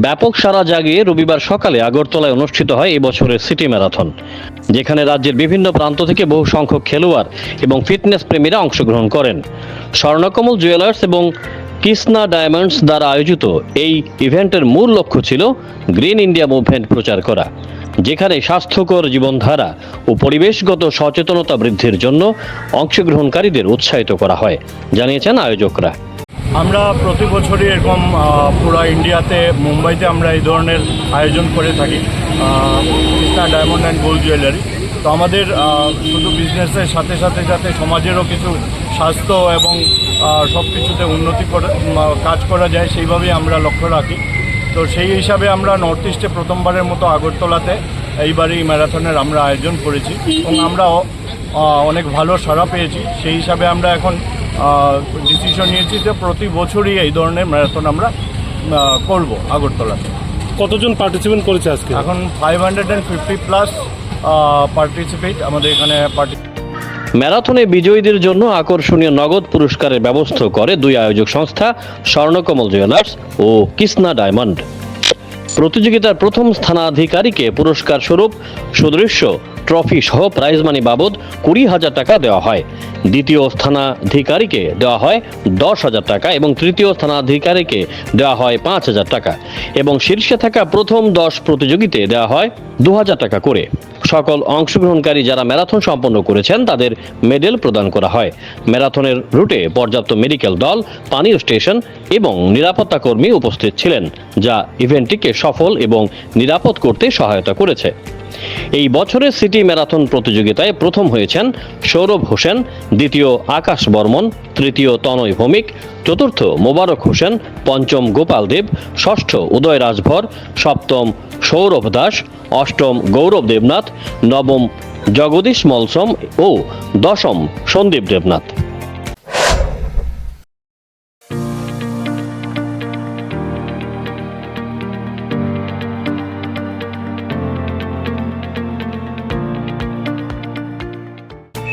ব্যাপক সারা জাগিয়ে রবিবার সকালে আগরতলায় অনুষ্ঠিত হয় এই বছরের সিটি ম্যারাথন, যেখানে রাজ্যের বিভিন্ন প্রান্ত থেকে বহু সংখ্যক খেলোয়াড় এবং ফিটনেস প্রেমীরা অংশগ্রহণ করেন। স্বর্ণকমল জুয়েলার্স এবং কৃষ্ণা ডায়মন্ডস দ্বারা আয়োজিত এই ইভেন্টের মূল লক্ষ্য ছিল গ্রিন ইন্ডিয়া মুভমেন্ট প্রচার করা, যেখানে স্বাস্থ্যকর জীবনধারা ও পরিবেশগত সচেতনতা বৃদ্ধির জন্য অংশগ্রহণকারীদের উৎসাহিত করা হয়, জানিয়েছেন আয়োজকরা। আমরা প্রতি বছরই এরকম পুরো ইন্ডিয়াতে মুম্বাইতে আমরা এই ধরনের আয়োজন করে থাকি Krishna diamond and gold jewellery তো আমাদের শুধু বিজনেসের সাথে সাথে যাতে সমাজেরও কিছু স্বাস্থ্য এবং সব কিছুতে উন্নতি করা কাজ করা যায় সেইভাবেই আমরা লক্ষ্য রাখি। তো সেই হিসাবে আমরা নর্থ ইস্টে প্রথমবারের মতো আগরতলাতে এইবারই ম্যারাথনের আমরা আয়োজন করেছি। এবং আমরা অনেক ভালো সাড়া পেয়েছি। সেই হিসাবে আমরা এখন ডিসিশন নিয়েছি যে প্রতি বছরই এই ধরনের ম্যারাথন আমরা করব আগরতলাতে কতজন পার্টিসিপেন্ট করেছে আজকে? এখন five hundred and fifty plus participate আমাদের এখানে পার্টি ম্যারাথনে বিজয়ীদের জন্য আকর্ষণীয় নগদ পুরস্কারের ব্যবস্থা করে দুই আয়োজক সংস্থা স্বর্ণকমল জুয়েলার্স ও কৃষ্ণা ডায়মন্ড। প্রতিযোগিতার প্রথম স্থানাধিকারীকে পুরস্কার স্বরূপ সুদৃশ্য ট্রফি সহ প্রাইজ মানি বাবদ কুড়ি হাজার টাকা দেওয়া হয়। দ্বিতীয় স্থানাধিকারীকে দেওয়া হয় দশ হাজার টাকা এবং তৃতীয় স্থানাধিকারীকে দেওয়া হয় পাঁচ হাজার টাকা এবং শীর্ষে থাকা প্রথম দশ প্রতিযোগীতে দেওয়া হয় দু হাজার টাকা করে। সকল অংশগ্রহণকারী যারা ম্যারাথন সম্পন্ন করেছেন তাদের মেডেল প্রদান করা হয়। ম্যারাথনের রুটে পর্যাপ্ত মেডিকেল দল পানীয় স্টেশন এবং নিরাপত্তা কর্মী উপস্থিত ছিলেন, যা ইভেন্টটিকে সফল এবং নিরাপদ করতে সহায়তা করেছে। এই বছরের সিটি ম্যারাথন প্রতিযোগিতায় প্রথম হয়েছেন সৌরভ হোসেন, দ্বিতীয় আকাশ বর্মন, তৃতীয় তনয় ভৌমিক, চতুর্থ মোবারক হোসেন, পঞ্চম গোপাল দেব, ষষ্ঠ উদয় রাজভর, সপ্তম সৌরভ দাস, অষ্টম গৌরব দেবনাথ, নবম জগদীশ মলসম ও দশম সন্দীপ দেবনাথ।